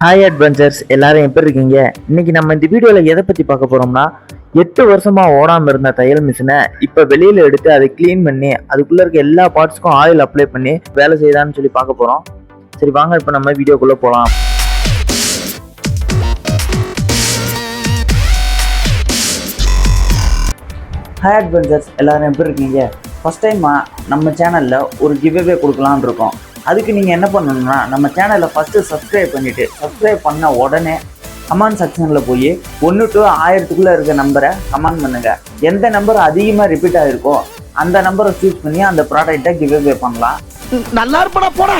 Hi adventures எல்லாரும் எப்படி இருக்கீங்க? இன்னைக்கு நம்ம இந்த வீடியோவில் எதை பற்றி பார்க்க போகிறோம்னா எட்டு வருஷமாக ஓடாமல் இருந்த தையல் மிஷினை இப்போ வெளியில் எடுத்து அதை க்ளீன் பண்ணி அதுக்குள்ளே இருக்க எல்லா பார்ட்ஸ்க்கும் ஆயில் அப்ளை பண்ணி வேலை செய்யுதான்னு சொல்லி பார்க்க போகிறோம் சரி வாங்க இப்போ நம்ம வீடியோக்குள்ளே போகலாம் ஹாய் அட்வென்ச்சர்ஸ் எல்லாரும் எப்படி இருக்கீங்க? ஃபஸ்ட் டைமாக நம்ம சேனலில் ஒரு கிவ்அவே கொடுக்கலான்னு இருக்கோம். அதுக்கு நீங்கள் என்ன பண்ணணும்னா நம்ம சேனலை ஃபஸ்ட்டு சப்ஸ்கிரைப் பண்ணிவிட்டு சப்ஸ்கிரைப் பண்ண உடனே கமெண்ட் செக்ஷனில் போய் ஒன்று டு ஆயிரத்துக்குள்ளே இருக்க நம்பரை கமெண்ட் பண்ணுங்கள் எந்த நம்பர் அதிகமாக ரிப்பீட் ஆகிருக்கோ அந்த நம்பரை சூஸ் பண்ணி அந்த ப்ராடக்ட்டை கிவ்அவே பண்ணலாம். நல்லா இருப்படா போடா.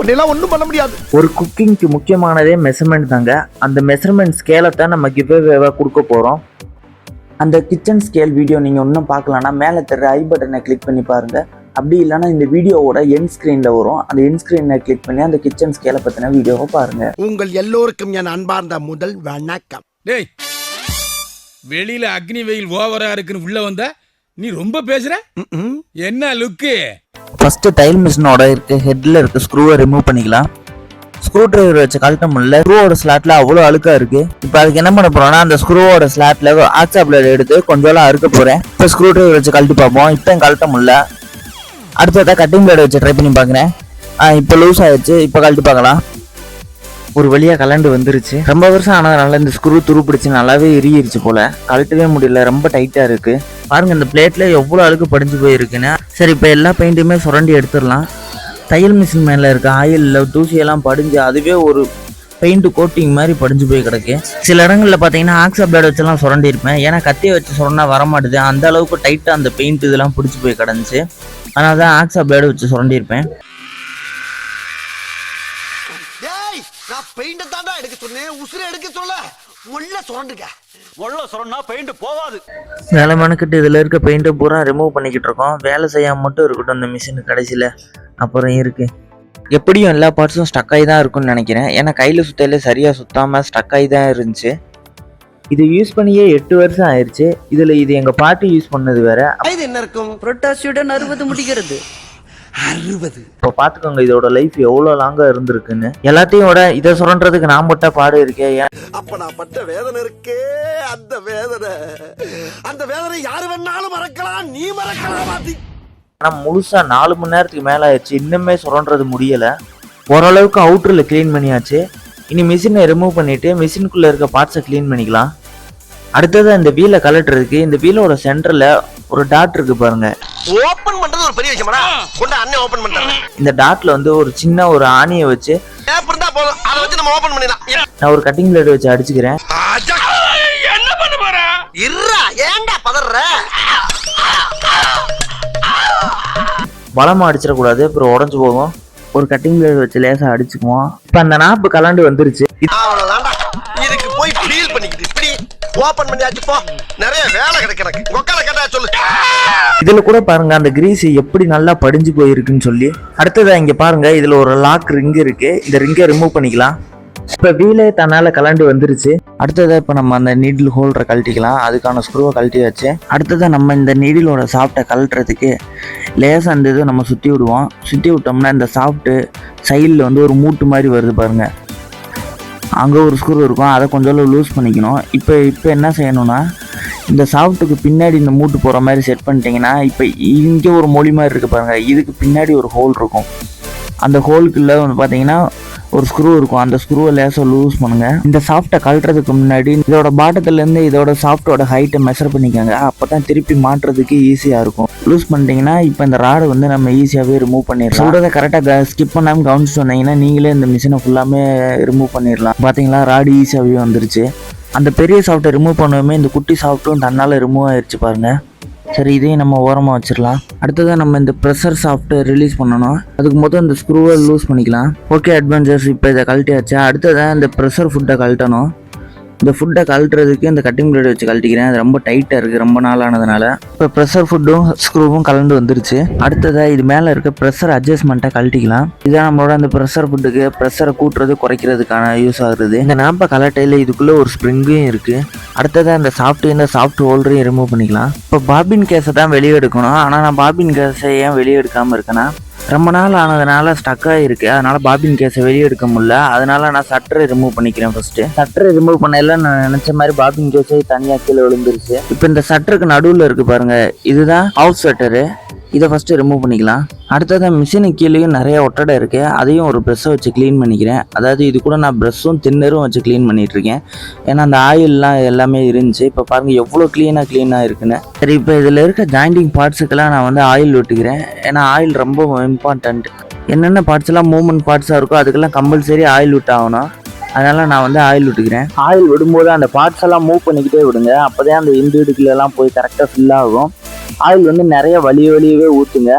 உன்னெல்லாம் ஒண்ணும் பண்ண முடியாது. ஒரு குக்கிங்க்கு முக்கியமானதே மெஷர்மெண்ட் தாங்க. அந்த மெஷர்மெண்ட் ஸ்கேலை தான் நம்ம கிவ்அவேவாக கொடுக்க போகிறோம் அந்த கிச்சன் ஸ்கேல் வீடியோ நீங்கள் இன்னும் பார்க்கலன்னா மேலே தர ஐ பட்டனை கிளிக் பண்ணி பாருங்கள் அப்படி இல்லைன்னா இந்த வீடியோவோட என் ஸ்க்ரீனில் வரும். அந்த என் ஸ்க்ரீனை கிளிக் பண்ணி அந்த கிச்சன் ஸ்கேலை பற்றின வீடியோவை பாருங்கள் உங்கள் எல்லோருக்கும் என் அன்பார்ந்த முதல் வணக்கம். டேய் வெளியில அக்னி வெயில் ஓவரா இருக்குன்னு உள்ள வந்தா நீ ரொம்ப பேசுற. என்ன லுக்கு ஃபஸ்ட்டு டைல் மிஷினோட இருக்க ஹெட்டில் இருக்க ஸ்க்ரூவை ரிமூவ் பண்ணிக்கலாம். ஸ்க்ரூ டிரைவர் வச்சு கழட்ட முடியல. ஸ்க்ரூவோட ஸ்லாட்ல அவ்வளோ அழுக்கா இருக்கு. இப்போ அதுக்கு என்ன பண்ண போறோம்னா அந்த ஸ்க்ரூவோட ஸ்லாட்ல பிளேட் எடுத்து கொஞ்சம் அறுக்க போறேன். இப்போ ஸ்க்ரூ டிரைவர் வச்சு கழட்டி பார்ப்போம். இப்போ கழட்ட முடியல. அடுத்ததான் கட்டிங் பிளேடு வச்சு ட்ரை பண்ணி பார்க்குறேன் இப்போ லூஸ் ஆகிடுச்சு இப்போ கழட்டி பார்க்கலாம். ஒரு வழியாக கலண்டு வந்துருச்சு. ரொம்ப வருஷம் ஆனதுனால இந்த ஸ்க்ரூ துரு பிடிச்சி நல்லாவே எரியிருச்சு போல. கழட்டவே முடியல. ரொம்ப டைட்டாக இருக்குது பாருங்கள் இந்த பிளேட்டில் எவ்வளோ அழுக்கு படிஞ்சு போயிருக்குன்னு. சரி இப்போ எல்லா பெயிண்ட்டுமே சுரண்டி எடுத்துடலாம். தையல் மிஷின் மேலே இருக்க ஆயிலில் தூசியெல்லாம் படிஞ்சு அதுவே ஒரு பெயிண்ட் கோட்டிங் மாதிரி படிஞ்சு போய் கிடக்கு. சில இடங்களில் பார்த்தீங்கன்னா ஆக்ஸா பிளேட் வச்செல்லாம் சுரண்டி இருப்பேன் ஏன்னா கத்தியை வச்சு சுரண்டா வர மாட்டேது அந்த அளவுக்கு டைட்டாக அந்த பெயிண்ட் இதெல்லாம் பிடிச்சி போய் கிடந்துச்சு. அதனால தான் ஆக்ஸா பிளேடு வச்சு சுரண்டி இருப்பேன் டேய் நான் பெயிண்ட் தாண்டா எடுக்க சொன்னேன். உசுரை எடுக்க சொல்ல. முள்ள சுரண்டுங்க முள்ள சொன்னா பெயிண்ட் போவாது வேலை மெனக்கிட்டு இதில் இருக்க பெயிண்ட்டை பூரா ரிமூவ் பண்ணிக்கிட்டு இருக்கோம். வேலை செய்யாம மட்டும் இருக்கட்டும் இந்த மிஷின் கடைசியில். அப்புறம் இருக்கு. எப்படியும் எல்லா பார்ட்ஸும் ஸ்டக் ஆகி தான் இருக்கும்னு நினைக்கிறேன். ஏன்னா கையில் சுத்தையில சரியாக சுத்தாமல் ஸ்டக் ஆகி தான் இருந்துச்சு. இது யூஸ் பண்ணியே எட்டு வருஷம் ஆயிடுச்சு இதில் இது எங்கள் பாட்டி யூஸ் பண்ணது வேற. இது என்ன இருக்கும்? புரட்டாசியுடன் அறுபது முடிகிறது. அறுபது. இப்போ பார்த்துக்கோங்க இதோட லைஃப் எவ்வளோ லாங்காக இருந்திருக்குன்னு. எல்லாத்தையும் விட இதை சுரண்டுறதுக்கு நான் பட்ட பாடு இருக்கே ஏன்? அப்ப நான் பட்ட வேதனை இருக்கே அந்த வேதனை. அந்த வேதனை யாரு வேணாலும் மறக்கலாம் நீ மறக்கலாம் ஆனால் முழுசாக நாலு மணி நேரத்துக்கு மேலே ஆயிடுச்சு இன்னுமே சுரண்டுறது முடியலை. ஓரளவுக்கு அவுட்டரில் க்ளீன் பண்ணியாச்சு. இனி மிஷினை ரிமூவ் பண்ணிவிட்டு மிஷினுக்குள்ளே இருக்க பார்ட்ஸை க்ளீன் பண்ணிக்கலாம். அடுத்தது இந்த வீலை கலட்டுறதுக்கு இந்த வீலோட சென்டரில் ஒரு டாட் இருக்கு பாருங்க. ஓபன் பண்றது ஒரு பெரிய விஷயமாடா. கொண்டு அண்ணன் ஓபன் பண்றாங்க இந்த டாட்ல வந்து ஒரு சின்ன ஒரு ஆணியை வச்சு இருந்தா போதும். அதை வச்சு நம்ம ஓபன் பண்ணிடலாம். நான் ஒரு கட்டிங் பிளேட் வச்சு அடிச்சுக்கிறேன். என்ன பண்ண போற? இருடா. ஏன்டா பதற பலமாக அடிச்சிடக்கூடாது. அப்புறம் உடஞ்சு போகும். ஒரு கட்டிங் பிளேட் வச்சு லேசாக அடிச்சுக்குவோம். இப்போ அந்த நாப்பு கலண்டு வந்துருச்சு. இதுக்கு போய் ஃபீல் பண்ணிக்கிட்டு இப்படி ஓபன் பண்ணியாச்சு போ. நிறைய வேலை கிடைக்கு எனக்கு. உக்கால கேட்டா சொல்லு. இதில் கூட பாருங்க அந்த கிரீஸ் எப்படி நல்லா படிஞ்சு போயிருக்குன்னு சொல்லி. அடுத்ததா இங்கே பாருங்க இதில் ஒரு லாக் ரிங் இருக்கு. இந்த ரிங்கை ரிமூவ் பண்ணிக்கலாம். இப்போ வீலே தன்னால் கலண்டு வந்துருச்சு. அடுத்ததாக இப்போ நம்ம அந்த நீடில் ஹோல்டரை கழட்டிக்கலாம். அதுக்கான ஸ்க்ரூவை கழட்டி வச்சு அடுத்ததாக நம்ம இந்த நீடிலோட சாஃப்டை கழட்டுறதுக்கு லேசாக அந்த இதை நம்ம சுற்றி விடுவோம். சுற்றி விட்டோம்னா இந்த சாஃப்ட்டு சைடில் வந்து ஒரு மூட்டு மாதிரி வருது பாருங்கள் அங்கே ஒரு ஸ்க்ரூ இருக்கும். அதை கொஞ்சம் லூஸ் பண்ணிக்கணும். இப்போ இப்போ என்ன செய்யணும்னா இந்த சாஃப்ட்டுக்கு பின்னாடி இந்த மூட்டு போகிற மாதிரி செட் பண்ணிட்டீங்கன்னா இப்போ இங்கே ஒரு மொழி மாதிரி இருக்குது பாருங்கள் இதுக்கு பின்னாடி ஒரு ஹோல் இருக்கும். அந்த ஹோலுக்குள்ளே வந்து பார்த்தீங்கன்னா ஒரு ஸ்க்ரூ இருக்கும். அந்த ஸ்க்ரூவை லேசாக லூஸ் பண்ணுங்க. இந்த சாஃப்ட்டை கழட்டுறதுக்கு முன்னாடி இதோட பாட்டத்துலேருந்து இதோட சாஃப்ட்டோட ஹைட்டை மெஷர் பண்ணிக்கோங்க. அப்போ தான் திருப்பி மாட்டுறதுக்கு ஈஸியாக இருக்கும். லூஸ் பண்ணிட்டீங்கன்னா இப்போ இந்த ராடை வந்து நம்ம ஈஸியாகவே ரிமூவ் பண்ணிடலாம். சொல்கிறத கரெக்டாக ஸ்கிப் பண்ணாமல் கவனிச்சு வந்தீங்கன்னா நீங்களே இந்த மிஷினை ஃபுல்லாமே ரிமூவ் பண்ணிடலாம். பார்த்தீங்களா ராடு ஈஸியாகவே வந்துருச்சு. அந்த பெரிய சாஃப்ட்டை ரிமூவ் பண்ணுவோமே இந்த குட்டி சாஃப்ட்டும் தன்னால் ரிமூவ் ஆயிடுச்சு பாருங்கள் சரி இதையும் நம்ம ஓரமாக வச்சிடலாம் அடுத்ததாக நம்ம இந்த ப்ரெஷர் சாஃப்ட்டை ரிலீஸ் பண்ணணும். அதுக்கு மொத்தம் இந்த ஸ்க்ரூவை லூஸ் பண்ணிக்கலாம். ஓகே அட்வென்ச்சர்ஸ் இப்போ இதை கழட்டியாச்சு? அடுத்ததாக இந்த ப்ரெஷர் ஃபுட்டை கழட்டணும். இந்த ஃபுட்டை கழட்டுறதுக்கு இந்த கட்டிங் பிளேட் வச்சு கழட்டிக்கிறேன். அது ரொம்ப டைட்டாக இருக்குது ரொம்ப நாள் ஆனதுனால இப்போ ப்ரெஷர் ஃபுட்டும் ஸ்க்ரூவும் கலந்து வந்துருச்சு. அடுத்ததாக இது மேலே இருக்க ப்ரெஷர் அட்ஜஸ்ட்மெண்ட்டை கழட்டிக்கலாம். இதான் நம்மளோட அந்த ப்ரெஷர் ஃபுட்டுக்கு ப்ரெஷரை கூட்டுறது குறைக்கிறதுக்கான யூஸ் ஆகுது இந்த நாம்ப கலட்டையில் இதுக்குள்ளே ஒரு ஸ்ப்ரிங்கும் இருக்குது அடுத்ததாக இந்த சாஃப்ட் இந்த சாஃப்ட் ஹோல்டரையும் ரிமூவ் பண்ணிக்கலாம். இப்போ பாபின் கேஸை தான் வெளியே எடுக்கணும். ஆனால் நான் பாபின் கேஸை ஏன் வெளியே எடுக்காமல் இருக்கேன்னா ரொம்ப நாள் ஆனதுனால ஸ்டக் ஆகிருக்கு அதனால பாபின் கேஸை வெளியே எடுக்க முடியல. அதனால நான் சட்டரை ரிமூவ் பண்ணிக்கிறேன் ஃபஸ்ட்டு சட்டரை ரிமூவ் பண்ணல நான் நினச்ச மாதிரி பாபின் கேஸே தனியாக கீழே விழுந்துருச்சு. இப்போ இந்த சட்டருக்கு நடுவில் இருக்கு பாருங்க. இதுதான் ஹவுஸ் சட்டரு இதை ஃபஸ்ட்டு ரிமூவ் பண்ணிக்கலாம். அடுத்தது மிஷினு கீழேயும் நிறைய ஒட்டடை இருக்குது அதையும் ஒரு ப்ரெஷ்ஷை வச்சு க்ளீன் பண்ணிக்கிறேன். அதாவது இது கூட நான் ப்ரெஷ்ஷும் தின்னரும் வச்சு க்ளீன் பண்ணிகிட்ருக்கேன் இருக்கேன் ஏன்னா அந்த ஆயில்லாம் எல்லாமே இருந்துச்சு. இப்போ பாருங்கள் எவ்வளோ க்ளீனாக க்ளீனாக இருக்குன்னு. சரி இப்போ இதில் இருக்க ஜாயிண்டிங் பார்ட்ஸுக்கெல்லாம் நான் வந்து ஆயில் விட்டுக்கிறேன் ஏன்னா ஆயில் ரொம்ப இம்பார்ட்டண்ட் என்னென்ன பார்ட்ஸ் எல்லாம் மூவ்மெண்ட் பார்ட்ஸாக இருக்கோ அதுக்கெல்லாம் கம்பல்சரி ஆயில் விட்டாகணும் அதனால் நான் வந்து ஆயில் விட்டுக்கிறேன் ஆயில் விடும்போது அந்த பார்ட்ஸ் எல்லாம் மூவ் பண்ணிக்கிட்டே விடுங்க. அப்போதான் அந்த இண்டு இடுக்குலாம் போய் கரெக்டாக ஃபில் ஆகும். ஆயில் வந்து நிறைய வலிய வலியவே ஊற்றுங்க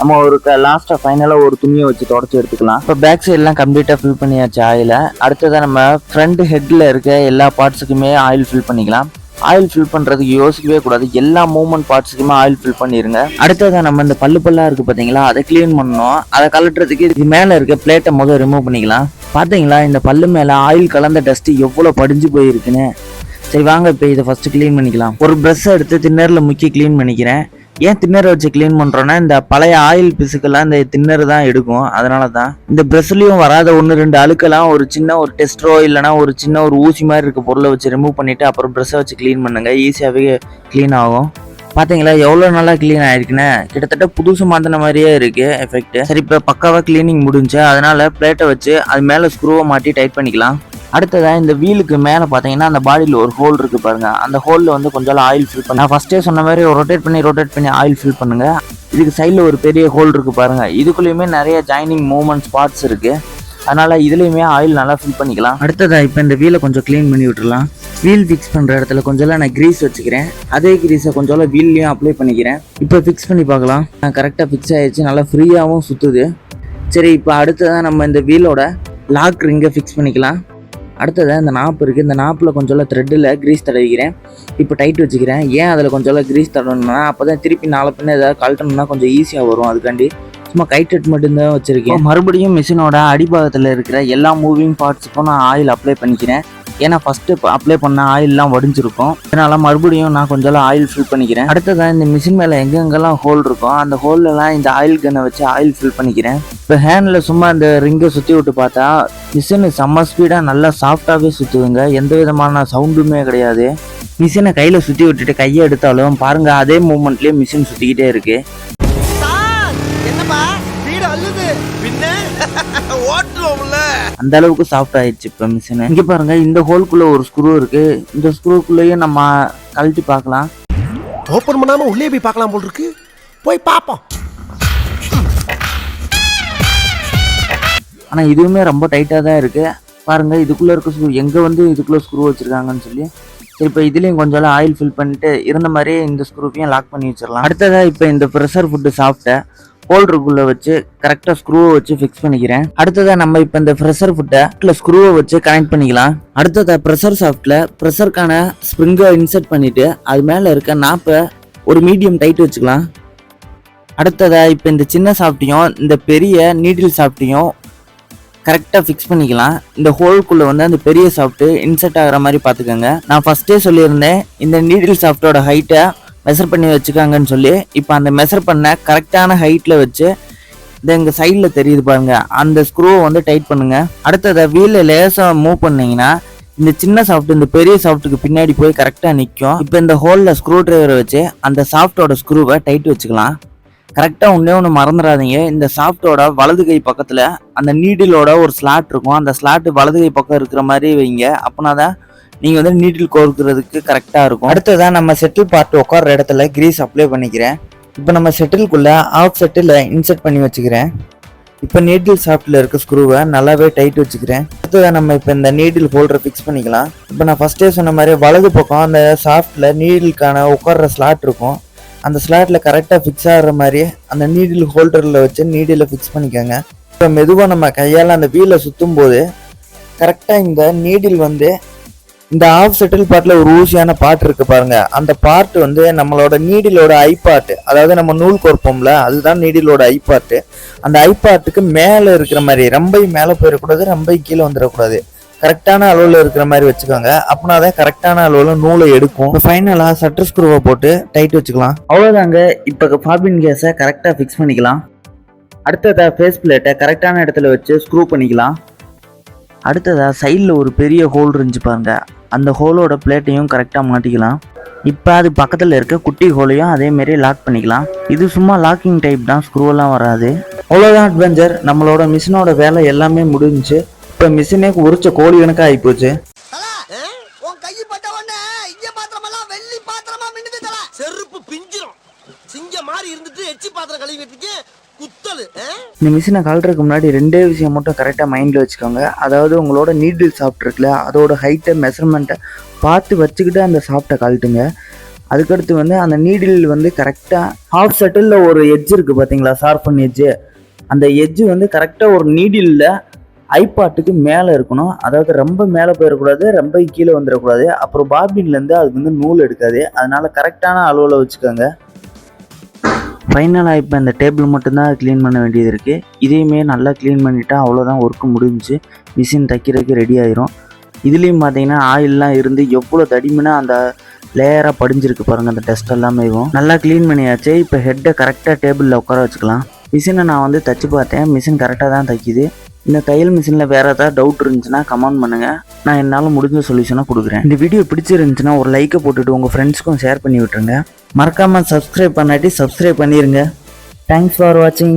நம்ம ஒரு லாஸ்ட்டாக ஃபைனலாக ஒரு துணியை வச்சு தொடச்சி எடுத்துக்கலாம். இப்போ பேக் சைட்லாம் கம்ப்ளீட்டாக ஃபில் பண்ணியாச்சு ஆயிலை அடுத்ததாக நம்ம ஃப்ரண்ட் ஹெட்டில் இருக்க எல்லா பார்ட்ஸுக்குமே ஆயில் ஃபில் பண்ணிக்கலாம். ஆயில் ஃபில் பண்ணுறதுக்கு யோசிக்கவே கூடாது. எல்லா மூவ்மெண்ட் பார்ட்ஸுக்குமே ஆயில் ஃபில் பண்ணிடுங்க அடுத்ததாக நம்ம இந்த பல்லு பல்லாக இருக்குது பார்த்தீங்களா அதை க்ளீன் பண்ணணும். அதை கலட்டுறதுக்கு இது மேலே இருக்க பிளேட்டை முதல் ரிமூவ் பண்ணிக்கலாம். பார்த்தீங்களா இந்த பல்லு மேலே ஆயில் கலந்த டஸ்ட்டு எவ்வளோ படிஞ்சு போயிருக்குன்னு. சரி வாங்க இப்போ இதை ஃபஸ்ட்டு க்ளீன் பண்ணிக்கலாம். ஒரு ப்ரெஷ்ஷை எடுத்து தின்னரில் முக்கி க்ளீன் பண்ணிக்கிறேன். ஏன் தின்னரை வச்சு க்ளீன் பண்ணுறோன்னா இந்த பழைய ஆயில் பிசுக்கெல்லாம் இந்த தின்னர் தான் எடுக்கும். அதனால தான் இந்த ப்ரெஷ்லையும் வராத ஒன்று ரெண்டு அழுக்கெல்லாம் ஒரு சின்ன ஒரு டெஸ்டரோ இல்லைனா ஒரு சின்ன ஒரு ஊசி மாதிரி இருக்க பொருளை வச்சு ரிமூவ் பண்ணிவிட்டு அப்புறம் ப்ரெஷ்ஷை வச்சு க்ளீன் பண்ணுங்கள் ஈஸியாகவே க்ளீன் ஆகும். பார்த்தீங்களா எவ்வளோ நல்லா க்ளீன் ஆயிருக்குன்னு? கிட்டத்தட்ட புதுசு மாற்றின மாதிரியே இருக்குது எஃபெக்ட் சரி இப்போ பக்காவாக க்ளீனிங் முடிஞ்சு அதனால் பிளேட்டை வச்சு அது மேலே ஸ்க்ரூவை மாட்டி டைட் பண்ணிக்கலாம். அடுத்ததாக இந்த வீலுக்கு மேலே பார்த்தீங்கன்னா அந்த பாடியில் ஒரு ஹோல் இருக்குது பாருங்கள் அந்த ஹோலில் வந்து கொஞ்சம் ஆயில் ஃபில் பண்ணி நான் ஃபஸ்ட்டே சொன்ன மாதிரி ரொட்டேட் பண்ணி ரொட்டேட் பண்ணி ஆயில் ஃபில் பண்ணுங்கள் இதுக்கு சைடில் ஒரு பெரிய ஹோல் இருக்குது பாருங்கள் இதுக்குள்ளேயுமே நிறைய ஜாயினிங் மூவ்மெண்ட்ஸ் பார்ட்ஸ் இருக்குது அதனால் இதுலேயுமே ஆயில் நல்லா ஃபில் பண்ணிக்கலாம். அடுத்ததாக இப்போ இந்த வீலை கொஞ்சம் க்ளீன் பண்ணி விட்டுருலாம் வீல் ஃபிக்ஸ் பண்ணுற இடத்துல கொஞ்சம்லாம் நான் க்ரீஸ் வச்சுக்கிறேன். அதே க்ரீஸை கொஞ்சம் வீல்லையும் அப்ளை பண்ணிக்கிறேன். இப்போ ஃபிக்ஸ் பண்ணி பார்க்கலாம். கரெக்டாக ஃபிக்ஸ் ஆகிடுச்சு நல்லா ஃப்ரீயாகவும் சுற்றுது சரி இப்போ அடுத்ததான் நம்ம இந்த வீலோட லாக் ரிங்கை ஃபிக்ஸ் பண்ணிக்கலாம். அடுத்ததாக இந்த நாப்பு இருக்குது இந்த நாப்பில் கொஞ்சம் த்ரெட்டில் க்ரீஸ் தடவிக்கிறேன். இப்போ டைட் வச்சுக்கிறேன். ஏன் அதில் கொஞ்சம் க்ரீஸ் தடவணும்னா அப்போ தான் திருப்பி நாலு பின்ன ஏதாவது கழட்டணும்னா கொஞ்சம் ஈஸியாக வரும். அதுக்காண்டி சும்மா கைட்டட் மட்டும்தான் வச்சுருக்கேன். மறுபடியும் மிஷினோட அடிபாகத்தில் இருக்கிற எல்லா மூவிங் பார்ட்ஸுக்கும் நான் ஆயில் அப்ளை பண்ணிக்கிறேன். ஏன்னா ஃபஸ்ட்டு அப்ளை பண்ண ஆயில்லாம் வடிஞ்சிருக்கும். அதனால மறுபடியும் நான் கொஞ்சம் ஆயில் ஃபில் பண்ணிக்கிறேன். அடுத்ததான் இந்த மிஷின் மேலே எங்கெங்கெல்லாம் ஹோல் இருக்கும் அந்த ஹோல்லலாம் இந்த ஆயில் கன்னை வச்சு ஆயில் ஃபில் பண்ணிக்கிறேன். இப்போ ஹேண்டில் சும்மா இந்த ரிங்கை சுற்றி விட்டு பார்த்தா மிஷின் செம்ம ஸ்பீடாக நல்லா சாஃப்டாகவே சுற்றுதுங்க எந்த விதமான சவுண்டுமே கிடையாது. மிஷினை கையில் சுற்றி விட்டுட்டு கையை எடுத்தாலும் பாருங்க அதே மூமெண்ட்லேயே மிஷின் சுற்றிக்கிட்டே இருக்குது ஓட்டுவோம்ல அந்த அளவுக்கு சாஃப்ட் ஆயிடுச்சு இப்போ மிஷின் இங்க பாருங்க இந்த ஹோல்குள்ள ஒரு ஸ்க்ரூ இருக்கு. இந்த ஸ்க்ரூக்குள்ளேயும் நம்ம கழட்டி பார்க்கலாம். ஓப்பன் பண்ணாம உள்ளே போய் பார்க்கலாம் போல் இருக்கு. போய் பார்ப்போம். ஆனா இதுவுமே ரொம்ப டைட்டா தான் இருக்கு. பாருங்க இதுக்குள்ள இருக்க ஸ்க்ரூ எங்க வந்து இதுக்குள்ள ஸ்க்ரூ வச்சிருக்காங்கன்னு சொல்லி. சரி இப்போ இதுலயும் கொஞ்சம் ஆயில் ஃபில் பண்ணிட்டு இருந்த மாதிரியே இந்த ஸ்க்ரூவையும் லாக் பண்ணி வச்சிடலாம். அடுத்ததா இப்போ இந்த ப்ரெஷர் ஃபுட்டு சாப்பிட்ட ஹோல்டருக்குள்ள வச்சு கரெக்டாக ஸ்க்ரூவை வச்சு ஃபிக்ஸ் பண்ணிக்கிறேன். அடுத்ததா நம்ம இப்போ இந்த ப்ரெஷர் ஃபுட்டை ஸ்க்ரூவை வச்சு கனெக்ட் பண்ணிக்கலாம். அடுத்ததா ப்ரெஷர் சாஃப்ட்ல ப்ரெஷருக்கான ஸ்ப்ரிங்கை இன்சர்ட் பண்ணிட்டு அது மேலே இருக்க நாப்பை ஒரு மீடியம் டைட் வச்சுக்கலாம். அடுத்ததா இப்போ இந்த சின்ன சாஃப்ட்டையும் இந்த பெரிய நீடில் சாஃப்ட்டையும் கரெக்டாக ஃபிக்ஸ் பண்ணிக்கலாம். இந்த ஹோல்குள்ளே வந்து அந்த பெரிய சாஃப்ட்டு இன்சர்ட் ஆகிற மாதிரி பார்த்துக்கோங்க. நான் ஃபஸ்ட்டே சொல்லியிருந்தேன் இந்த நீடில் சாஃப்ட்டோட ஹைட்டை மெஷர் பண்ணி வச்சுக்காங்கன்னு சொல்லி இப்போ அந்த மெஷர் பண்ண கரெக்டான ஹைட்டில் வச்சு இந்த எங்கள் சைடில் தெரியுது பாருங்க. அந்த ஸ்க்ரூவை வந்து டைட் பண்ணுங்கள் அடுத்ததை வீலில் லேசாக மூவ் பண்ணீங்கன்னா இந்த சின்ன சாஃப்ட் இந்த பெரிய சாஃப்ட்டுக்கு பின்னாடி போய் கரெக்டாக நிற்கும் இப்போ இந்த ஹோலில் ஸ்க்ரூ ட்ரைவரை வச்சு அந்த சாஃப்ட்டோட ஸ்க்ரூவை டைட் வச்சுக்கலாம். கரெக்டாக ஒன்றே ஒன்று மறந்துடாதீங்க. இந்த சாஃப்ட்டோட வலது கை பக்கத்தில் அந்த நீடிலோட ஒரு ஸ்லாட் இருக்கும். அந்த ஸ்லாட்டு வலது கை பக்கம் இருக்கிற மாதிரி வைங்க. அப்போனா தான் நீங்கள் வந்து நீட்டில் கோர்க்கிறதுக்கு கரெக்டாக இருக்கும். அடுத்ததான் நம்ம செட்டில் பார்ட் உட்கார்ற இடத்துல கிரீஸ் அப்ளை பண்ணிக்கிறேன். இப்போ நம்ம செட்டில்குள்ளே ஆஃப் செட்டில் இன்செர்ட் பண்ணி வச்சுக்கிறேன். இப்போ நீடில் சாஃப்ட்டில் இருக்க ஸ்க்ரூவை நல்லாவே டைட் வச்சுக்கிறேன். அடுத்ததான் நம்ம இப்போ இந்த நீடில் ஹோல்டரை ஃபிக்ஸ் பண்ணிக்கலாம். இப்போ நான் ஃபஸ்ட்டே சொன்ன மாதிரி வலது பக்கம் அந்த சாஃப்ட்டில் நீடிலுக்கான உட்கார்ற ஸ்லாட் இருக்கும். அந்த ஸ்லாட்டில் கரெக்டாக ஃபிக்ஸ் ஆகிற மாதிரி அந்த நீடில் ஹோல்டரில் வச்சு நீடில் ஃபிக்ஸ் பண்ணிக்கோங்க. இப்போ மெதுவாக நம்ம கையால் அந்த வீலை சுற்றும் போது கரெக்டாக இந்த நீடில் வந்து இந்த ஆஃப் செட்டில் பார்ட்டில் ஒரு ஊசியான பார்ட் இருக்கு பாருங்க. அந்த பார்ட் வந்து நம்மளோட நீடிலோட ஐ பாட்டு அதாவது நம்ம நூல் கோர்ப்போம்ல அதுதான் நீடிலோட ஐ பாட்டு அந்த ஐ பாட்டுக்கு மேலே இருக்கிற மாதிரி ரொம்ப மேலே போயிடக்கூடாது ரொம்ப கீழே வந்துடக்கூடாது. கரெக்டான அளவில் இருக்கிற மாதிரி வச்சுக்கோங்க. அப்படின்னா தான் கரெக்டான அளவில் நூலை எடுக்கும். ஃபைனலாக சட்டர் ஸ்க்ரூவை போட்டு டைட் வச்சுக்கலாம். அவ்வளோதாங்க இப்போ பாபின் கேஸை கரெக்டாக ஃபிக்ஸ் பண்ணிக்கலாம். அடுத்ததாக ஃபேஸ் பிளேட்டை கரெக்டான இடத்துல வச்சு ஸ்க்ரூ பண்ணிக்கலாம். அடுத்ததாக சைடில் ஒரு பெரிய ஹோல் இருந்துச்சு பாருங்க. அந்த ஹோலோட பிளேட்டையும் கரெக்டாக மாட்டிக்கலாம். இப்போ அது பக்கத்தில் இருக்க குட்டி ஹோலையும் அதே லாக் பண்ணிக்கலாம். இது சும்மா லாக்கிங் டைப் தான் ஸ்க்ரூவெல்லாம் வராது. அவ்வளோதான் அட்வென்ச்சர் நம்மளோட மிஷினோட வேலை எல்லாமே முடிஞ்சுச்சு. இப்போ மிஷினே உரிச்ச கோழி கணக்காக ஆகிப்போச்சு குத்தலு இந்த மிஷினை கழட்டுறதுக்கு முன்னாடி ரெண்டே விஷயம் மட்டும் கரெக்டாக மைண்டில் வச்சுக்கோங்க. அதாவது உங்களோட நீடில் சாஃப்ட் இருக்குல்ல அதோட ஹைட்டை மெஷர்மெண்ட்டை பார்த்து வச்சுக்கிட்டு அந்த சாஃப்ட்டை கழட்டுங்க அதுக்கடுத்து வந்து அந்த நீடில் வந்து கரெக்டாக ஹாஃப் செட்டிலில் ஒரு எட்ஜ் இருக்குது பார்த்தீங்களா ஷார்பன் எட்ஜு அந்த எட்ஜு வந்து கரெக்டாக ஒரு நீடிலில் ஐபாட்டுக்கு மேலே இருக்கணும். அதாவது ரொம்ப மேலே போயிடக்கூடாது ரொம்ப கீழே வந்துடக்கூடாது அப்புறம் பாபின்லேருந்து அதுக்கு வந்து நூல் எடுக்காது. அதனால கரெக்டான அளவில் வச்சுக்கோங்க. ஃபைனலாக இப்போ இந்த டேபிள் மட்டும்தான் க்ளீன் பண்ண வேண்டியது இருக்குது இதையுமே நல்லா க்ளீன் பண்ணிட்டா அவ்வளோதான் ஒர்க்கு முடிஞ்சுச்சு. மிஷின் தைக்கிறதுக்கு ரெடி ஆயிரும். இதுலேயும் பார்த்தீங்கன்னா ஆயிலெலாம் இருந்து எவ்வளோ தடிமனாக அந்த லேயராக படிஞ்சிருக்கு பாருங்கள் அந்த டெஸ்ட் எல்லாமே நல்லா க்ளீன் பண்ணியாச்சு. இப்போ ஹெட்டை கரெக்டாக டேபிளில் உட்கார வச்சுக்கலாம். மிஷினை நான் வந்து தச்சு பார்த்தேன். மிஷின் கரெக்டாக தான் தைக்குது. இந்த தையல் மிஷினில் வேறு ஏதாவது டவுட் இருந்துச்சுன்னா கமெண்ட் பண்ணுங்கள் நான் என்னால் முடிஞ்ச சொல்யூஷனாக கொடுக்குறேன். இந்த வீடியோ பிடிச்சிருந்துச்சுன்னா ஒரு லைக்கை போட்டுட்டு உங்கள் ஃப்ரெண்ட்ஸ்க்கும் ஷேர் பண்ணி விட்டுருங்க. மறக்காமல் சப்ஸ்கிரைப் பண்ணாட்டி சப்ஸ்கிரைப் பண்ணிடுங்க தேங்க்ஸ் ஃபார் வாட்சிங்